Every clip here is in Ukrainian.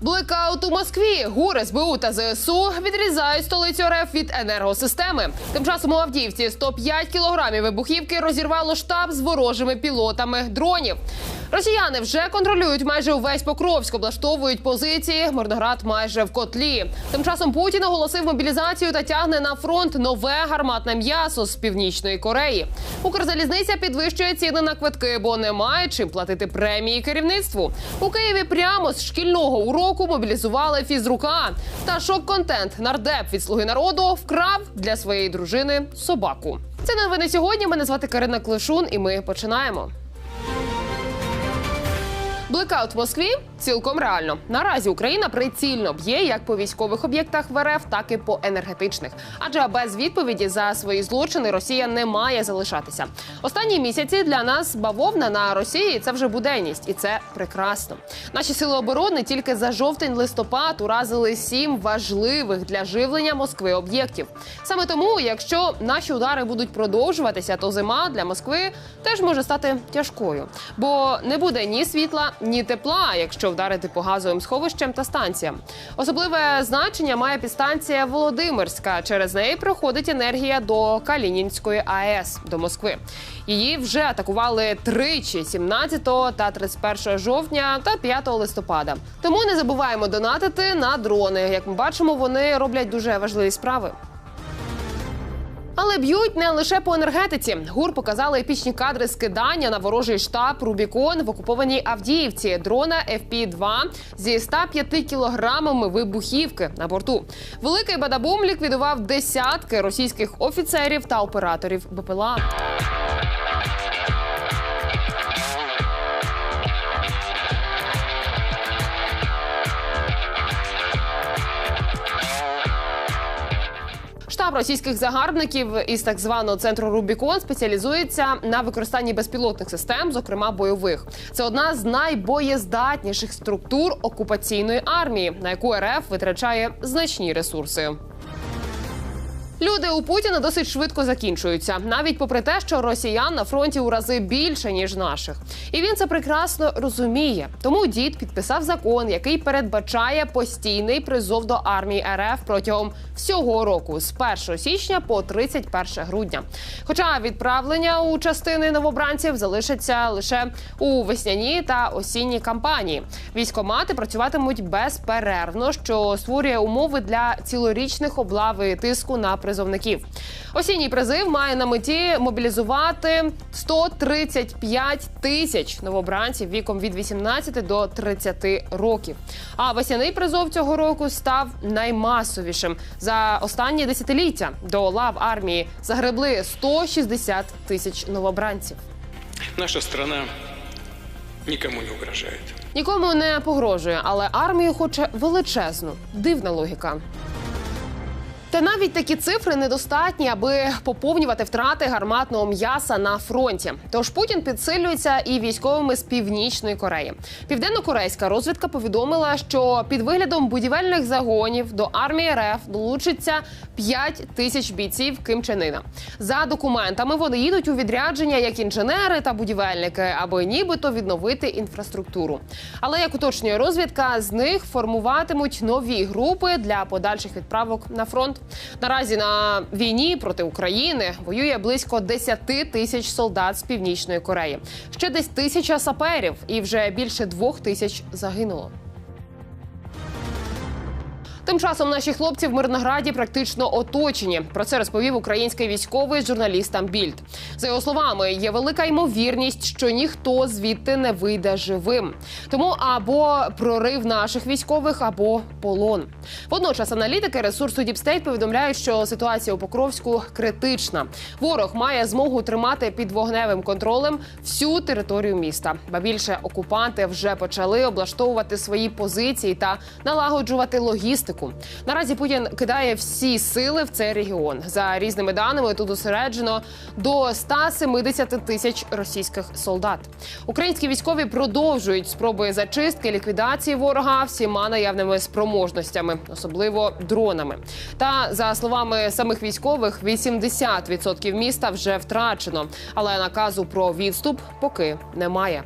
Блекаут у Москві. ГУР, СБУ та ЗСУ відрізають столицю РФ від енергосистеми. Тим часом у Авдіївці 105 кілограмів вибухівки розірвало штаб з ворожими пілотами дронів. Росіяни вже контролюють майже увесь Покровськ, облаштовують позиції. Мирноград майже в котлі. Тим часом Путін оголосив мобілізацію та тягне на фронт нове гарматне м'ясо з північної Кореї. Укрзалізниця підвищує ціни на квитки, бо немає чим платити премії керівництву. У Києві прямо з шкільного уроку мобілізували фізрука. Та шок-контент нардеп від слуги народу вкрав для своєї дружини собаку. Це новини сьогодні. Мене звати Карина Клишун, і ми починаємо. Блекаут в Москві цілком реально. Наразі Україна прицільно б'є як по військових об'єктах в РФ, так і по енергетичних. Адже без відповіді за свої злочини Росія не має залишатися. Останні місяці для нас бавовна на Росії це вже буденність, і це прекрасно. Наші сили оборони тільки за жовтень-листопад уразили сім важливих для живлення Москви об'єктів. Саме тому, якщо наші удари будуть продовжуватися, то зима для Москви теж може стати тяжкою, бо не буде ні світла, ні тепла, якщо вдарити по газовим сховищам та станціям. Особливе значення має підстанція Володимирська. Через неї проходить енергія до Калінінської АЕС до Москви. Її вже атакували тричі 17 та 31 жовтня та 5 листопада. Тому не забуваємо донатити на дрони. Як ми бачимо, вони роблять дуже важливі справи. Але б'ють не лише по енергетиці. ГУР показали епічні кадри скидання на ворожий штаб Рубікон в окупованій Авдіївці. Дрона FP-2 зі 105 кілограмами вибухівки на борту. Великий бадабум ліквідував десятки російських офіцерів та операторів БПЛА. Російських загарбників із так званого центру Рубікон спеціалізується на використанні безпілотних систем, зокрема бойових. Це одна з найбоєздатніших структур окупаційної армії, на яку РФ витрачає значні ресурси. Люди у Путіна досить швидко закінчуються, навіть попри те, що росіян на фронті у рази більше ніж наших, і він це прекрасно розуміє. Тому дід підписав закон, який передбачає постійний призов до армії РФ протягом всього року з 1 січня по 31 грудня. Хоча відправлення у частини новобранців залишаться лише у весняній та осінній кампанії. Військомати працюватимуть безперервно, що створює умови для цілорічних облав і тиску на призовників. Осінній призив має на меті мобілізувати 135 тисяч новобранців віком від 18 до 30 років. А весняний призов цього року став наймасовішим за останні десятиліття. До лав армії загребли 160 тисяч новобранців. Наша страна никому не угрожает. Нікому не погрожує, але армію хоче величезну. Дивна логіка. Та навіть такі цифри недостатні, аби поповнювати втрати гарматного м'яса на фронті. Тож Путін підсилюється і військовими з північної Кореї. Південно-корейська розвідка повідомила, що під виглядом будівельних загонів до армії РФ долучиться 5 тисяч бійців Ким Чен Ына. За документами вони їдуть у відрядження як інженери та будівельники, аби нібито відновити інфраструктуру. Але як уточнює розвідка, з них формуватимуть нові групи для подальших відправок на фронт. Наразі на війні проти України воює близько 10 тисяч солдат з північної Кореї. Ще десь тисяча саперів, і вже більше двох тисяч загинуло. Тим часом наші хлопці в Мирнограді практично оточені. Про це розповів український військовий журналістам Більд. За його словами, є велика ймовірність, що ніхто звідти не вийде живим. Тому або прорив наших військових, або полон. Водночас аналітики ресурсу Діпстейт повідомляють, що ситуація у Покровську критична. Ворог має змогу тримати під вогневим контролем всю територію міста. Ба більше окупанти вже почали облаштовувати свої позиції та налагоджувати логістику. Наразі Путін кидає всі сили в цей регіон. За різними даними тут зосереджено до 170 тисяч російських солдат. Українські військові продовжують спроби зачистки ліквідації ворога всіма наявними спроможностями, особливо дронами. Та за словами самих військових, 80% міста вже втрачено, але наказу про відступ поки немає.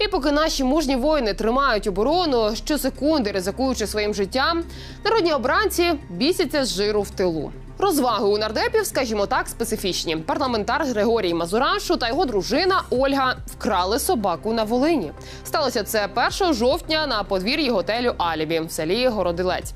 І поки наші мужні воїни тримають оборону, щосекунди ризикуючи своїм життям, народні обранці бісяться з жиру в тилу. Розваги у нардепів, скажімо так, специфічні. Парламентар Григорій Мазурашу та його дружина Ольга вкрали собаку на Волині. Сталося це 1 жовтня на подвір'ї готелю Алібі в селі Городилець.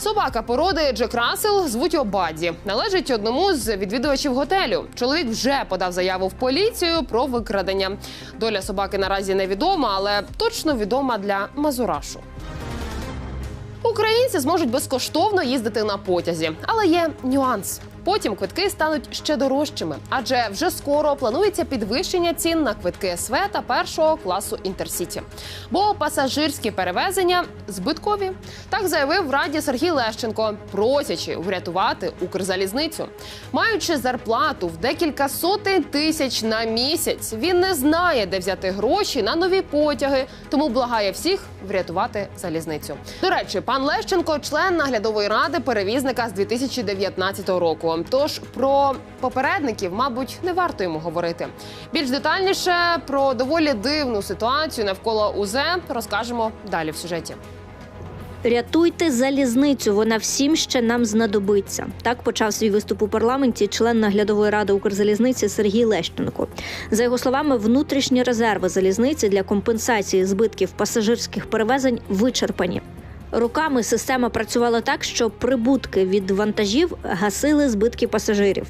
Собака породи Джек Рассел звуть Обаді. Належить одному з відвідувачів готелю. Чоловік вже подав заяву в поліцію про викрадення. Доля собаки наразі невідома, але точно відома для Мазурашу. Українці зможуть безкоштовно їздити на потязі, але є нюанс. Потім квитки стануть ще дорожчими, адже вже скоро планується підвищення цін на квитки СВ та першого класу інтерсіті. Бо пасажирські перевезення збиткові. Так заявив в раді Сергій Лещенко, просячи врятувати Укрзалізницю. Маючи зарплату в декілька сотень тисяч на місяць, він не знає, де взяти гроші на нові потяги, тому благає всіх врятувати залізницю. До речі, пан Лещенко член наглядової ради перевізника з 2019 року. Тож про попередників, мабуть, не варто йому говорити. Більш детальніше про доволі дивну ситуацію навколо УЗ розкажемо далі в сюжеті. Рятуйте залізницю, вона всім ще нам знадобиться. Так почав свій виступ у парламенті член наглядової ради Укрзалізниці Сергій Лещенко. За його словами, внутрішні резерви залізниці для компенсації збитків пасажирських перевезень вичерпані. Роками система працювала так, що прибутки від вантажів гасили збитки пасажирів.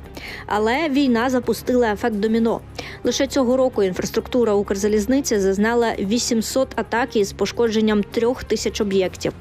Але війна запустила ефект доміно. Лише цього року інфраструктура Укрзалізниці зазнала 800 атак із пошкодженням трьох тисяч об'єктів.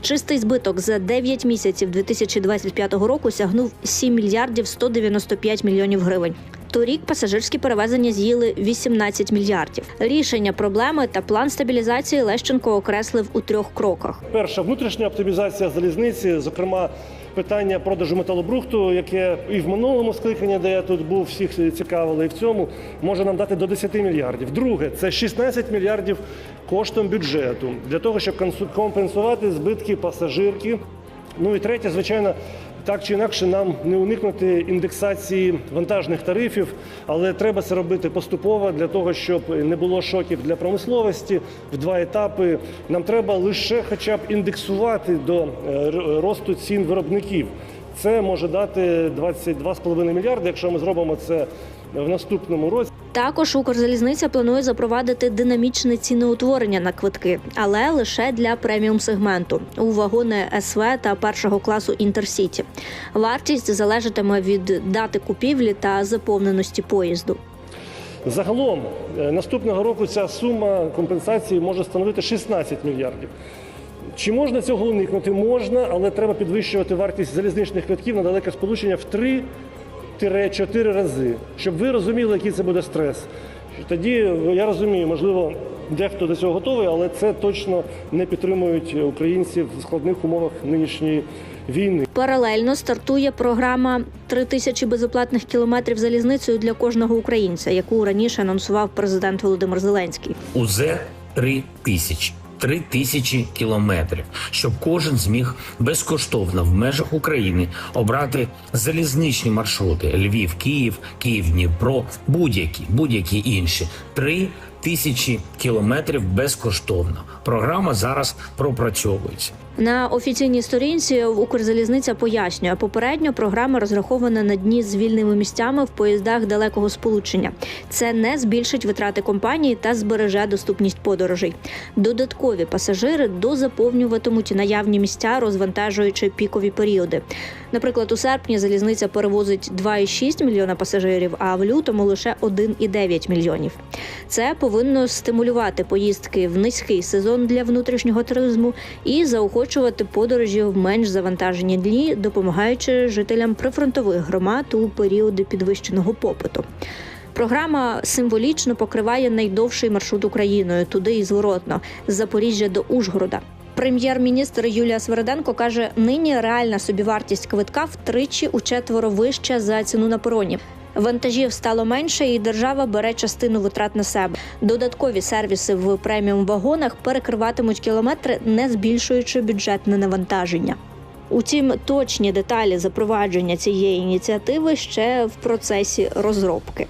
Чистий збиток за 9 місяців 2025 року сягнув 7 мільярдів 195 мільйонів гривень. Торік пасажирські перевезення з'їли 18 мільярдів. Рішення проблеми та план стабілізації Лещенко окреслив у трьох кроках. Перша внутрішня оптимізація залізниці, зокрема питання продажу металобрухту, яке і в минулому скликанні, де я тут був, всіх цікавило, і в цьому може нам дати до 10 мільярдів. Друге, це 16 мільярдів коштом бюджету для того, щоб компенсувати збитки пасажирки. Ну і третє, звичайно. Так чи інакше нам не уникнути індексації вантажних тарифів, але треба це робити поступово для того, щоб не було шоків для промисловості в два етапи. Нам треба лише хоча б індексувати до е, росту цін виробників. Це може дати 22,5 мільярди, якщо ми зробимо це в наступному році. Також Укрзалізниця планує запровадити динамічне ціноутворення на квитки, але лише для преміум сегменту у вагони СВ та першого класу інтерсіті. Вартість залежатиме від дати купівлі та заповненості поїзду. Загалом е, наступного року ця сума компенсації може становити 16 мільярдів. Чи можна цього уникнути? Можна, але треба підвищувати вартість залізничних квитків на далеке сполучення в 3-4 рази, щоб ви розуміли, який це буде стрес. Тоді я розумію, можливо, дехто до цього готовий, але це точно не підтримують українців в складних умовах нинішньої війни. Паралельно стартує програма «3 тисячі безоплатних кілометрів залізницею для кожного українця, яку раніше анонсував президент Володимир Зеленський. УЗ 3 тисячі. Три тисячі кілометрів, щоб кожен зміг безкоштовно в межах України обрати залізничні маршрути: Львів, Київ, Київ, Дніпро, будь-які, будь-які інші. Три тисячі кілометрів безкоштовно. Програма зараз пропрацьовується. На офіційній сторінці Укрзалізниця пояснює, попередньо програма розрахована на дні з вільними місцями в поїздах далекого сполучення. Це не збільшить витрати компанії та збереже доступність подорожей. Додаткові пасажири дозаповнюватимуть наявні місця, розвантажуючи пікові періоди. Наприклад, у серпні залізниця перевозить 2,6 мільйона пасажирів, а в лютому лише 1,9 мільйонів. Це повинно стимулювати поїздки в низький сезон для внутрішнього туризму і заохочувати подорожі в менш завантажені дні, допомагаючи жителям прифронтових громад у періоди підвищеного попиту. Програма символічно покриває найдовший маршрут Україною туди і зворотно з Запоріжжя до Ужгорода. Прем'єр-міністр Юлія Свериденко каже, нині реальна собівартість квитка втричі у четверо вища за ціну на пероні. Вантажів стало менше, і держава бере частину витрат на себе. Додаткові сервіси в преміум вагонах перекриватимуть кілометри, не збільшуючи бюджетне навантаження. Утім, точні деталі запровадження цієї ініціативи ще в процесі розробки.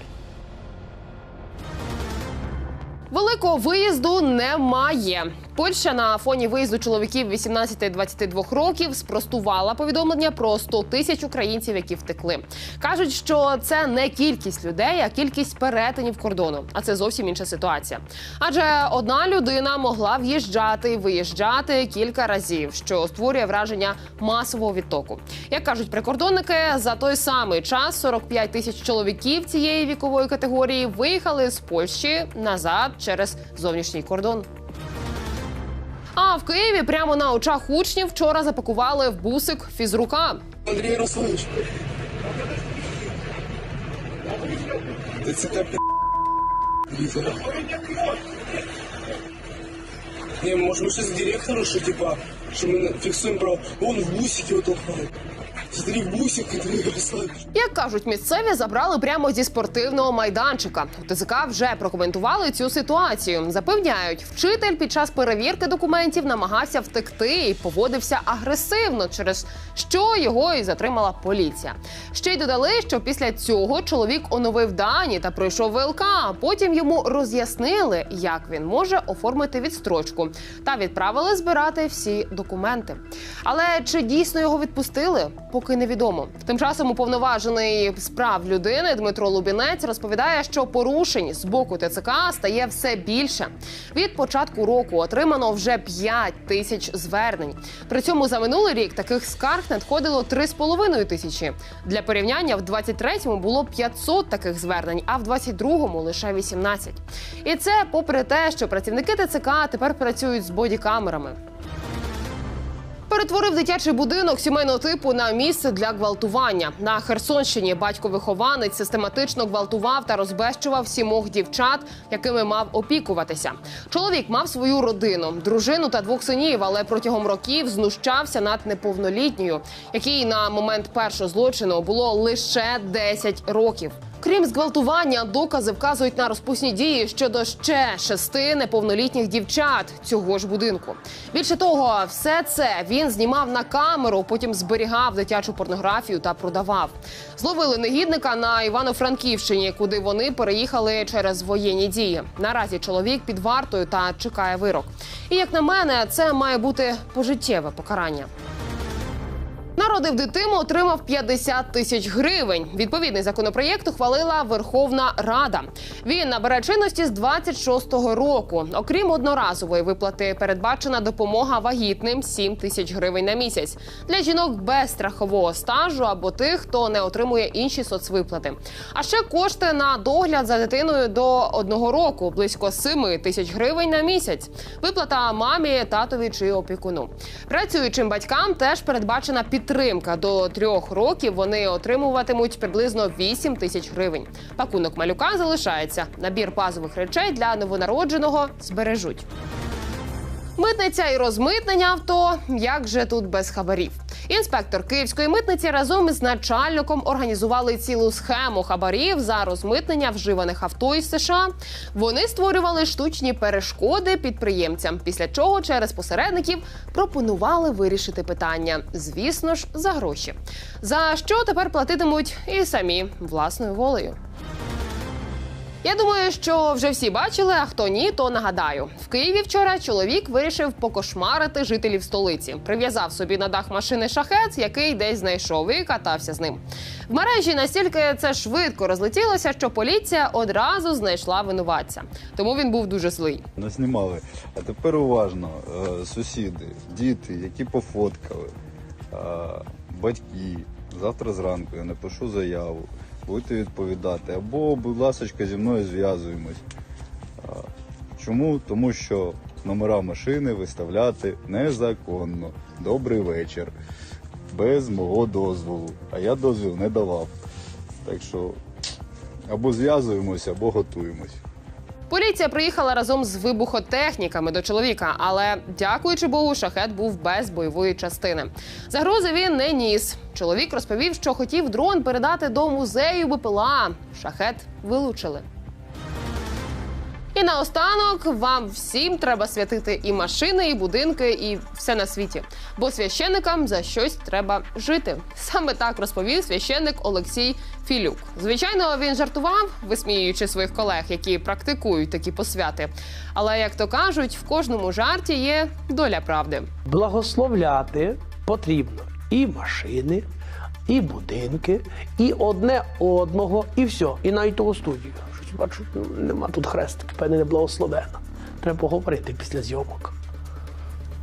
Великого виїзду немає. Польща на фоні виїзду чоловіків 18-22 років спростувала повідомлення про 100 тисяч українців, які втекли. кажуть, що це не кількість людей, а кількість перетинів кордону. А це зовсім інша ситуація. Адже одна людина могла в'їжджати і виїжджати кілька разів, що створює враження масового відтоку. Як кажуть прикордонники, за той самий час 45 тисяч чоловіків цієї вікової категорії виїхали з Польщі назад через зовнішній кордон. А в Києві прямо на очах учнів вчора запакували в бусик фізрука. Андрій Ярославович. це. Не, може, ми щось директору, що типа, що ми фіксуємо право. Он в бусики вот Ярославович. Як кажуть, місцеві забрали прямо зі спортивного майданчика. У ТЗК вже прокоментували цю ситуацію. Запевняють, вчитель під час перевірки документів намагався втекти і поводився агресивно, через що його і затримала поліція. Ще й додали, що після цього чоловік оновив дані та пройшов ВЛК. Потім йому роз'яснили, як він може оформити відстрочку, та відправили збирати всі документи. Але чи дійсно його відпустили? Поки невідомо. Тим часом уповноважений з прав людини Дмитро Лубінець розповідає, що порушень з боку ТЦК стає все більше. Від початку року отримано вже 5 тисяч звернень. При цьому за минулий рік таких скарг надходило 3,5 тисячі. Для порівняння в 23-му було 500 таких звернень, а в 22-му лише 18. І це попри те, що працівники ТЦК тепер працюють з бодікамерами. Перетворив дитячий будинок сімейного типу на місце для гвалтування. На Херсонщині батько-вихованець систематично гвалтував та розбещував сімох дівчат, якими мав опікуватися. Чоловік мав свою родину, дружину та двох синів, але протягом років знущався над неповнолітньою, якій на момент першого злочину було лише 10 років. Крім зґвалтування, докази вказують на розпусні дії щодо ще шести неповнолітніх дівчат цього ж будинку. Більше того, все це він знімав на камеру, потім зберігав дитячу порнографію та продавав. Зловили негідника на Івано-Франківщині, куди вони переїхали через воєнні дії. Наразі чоловік під вартою та чекає вирок. І як на мене, це має бути пожиттєве покарання. Народив дитину, отримав 50 тисяч гривень. Відповідний законопроєкт ухвалила Верховна Рада. Він набере чинності з 26-го року. Окрім одноразової виплати, передбачена допомога вагітним 7 тисяч гривень на місяць для жінок без страхового стажу або тих, хто не отримує інші соцвиплати. А ще кошти на догляд за дитиною до одного року близько 7 тисяч гривень на місяць. Виплата мамі, татові чи опікуну. Працюючим батькам теж передбачена підтримка. До трьох років вони отримуватимуть приблизно 8 тисяч гривень. Пакунок малюка залишається. Набір базових речей для новонародженого збережуть. Митниця і розмитнення авто. Як же тут без хабарів? Інспектор київської митниці разом із начальником організували цілу схему хабарів за розмитнення вживаних авто із США. Вони створювали штучні перешкоди підприємцям, після чого через посередників пропонували вирішити питання. Звісно ж, за гроші. За що тепер платитимуть і самі власною волею. Я думаю, що вже всі бачили, а хто ні, то нагадаю. В Києві вчора чоловік вирішив покошмарити жителів столиці. Прив'язав собі на дах машини шахет, який десь знайшов і катався з ним. В мережі настільки це швидко розлетілося, що поліція одразу знайшла винуватця. Тому він був дуже злий. Наснімали. А тепер уважно, Е, сусіди, діти, які пофоткали, е, батьки. Завтра зранку я напишу заяву, будете відповідати. Або, будь ласка, зі мною зв'язуємось. Чому? Тому що номера машини виставляти незаконно. Добрий вечір. Без мого дозволу. А я дозвіл не давав. Так що або зв'язуємось, або готуємось. Поліція приїхала разом з вибухотехніками до чоловіка, але дякуючи Богу, шахет був без бойової частини. Загрози він не ніс. Чоловік розповів, що хотів дрон передати до музею БПЛА. Шахет вилучили. Наостанок вам всім треба святити і машини, і будинки, і все на світі. Бо священникам за щось треба жити. Саме так розповів священник Олексій Філюк. Звичайно, він жартував, висміюючи своїх колег, які практикують такі посвяти. Але як то кажуть, в кожному жарті є доля правди. Благословляти потрібно і машини, і будинки, і одне одного, і все. І навіть того студію. Щось бачу, ну, нема тут хрестики, певне не благословена. Треба поговорити після зйомок.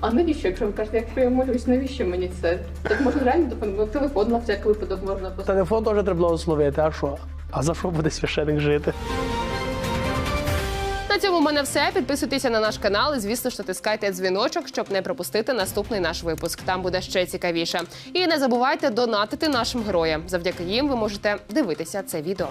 А навіщо, якщо ви кажете, якщо я молюсь, навіщо мені це? Так можна реально допомогти телефон на всяк випадок можна поставити. Телефон теж треба благословити, а що? А за що буде священик жити? На цьому в мене все. Підписуйтеся на наш канал і, звісно ж, натискайте дзвіночок, щоб не пропустити наступний наш випуск. Там буде ще цікавіше. І не забувайте донатити нашим героям. Завдяки їм ви можете дивитися це відео.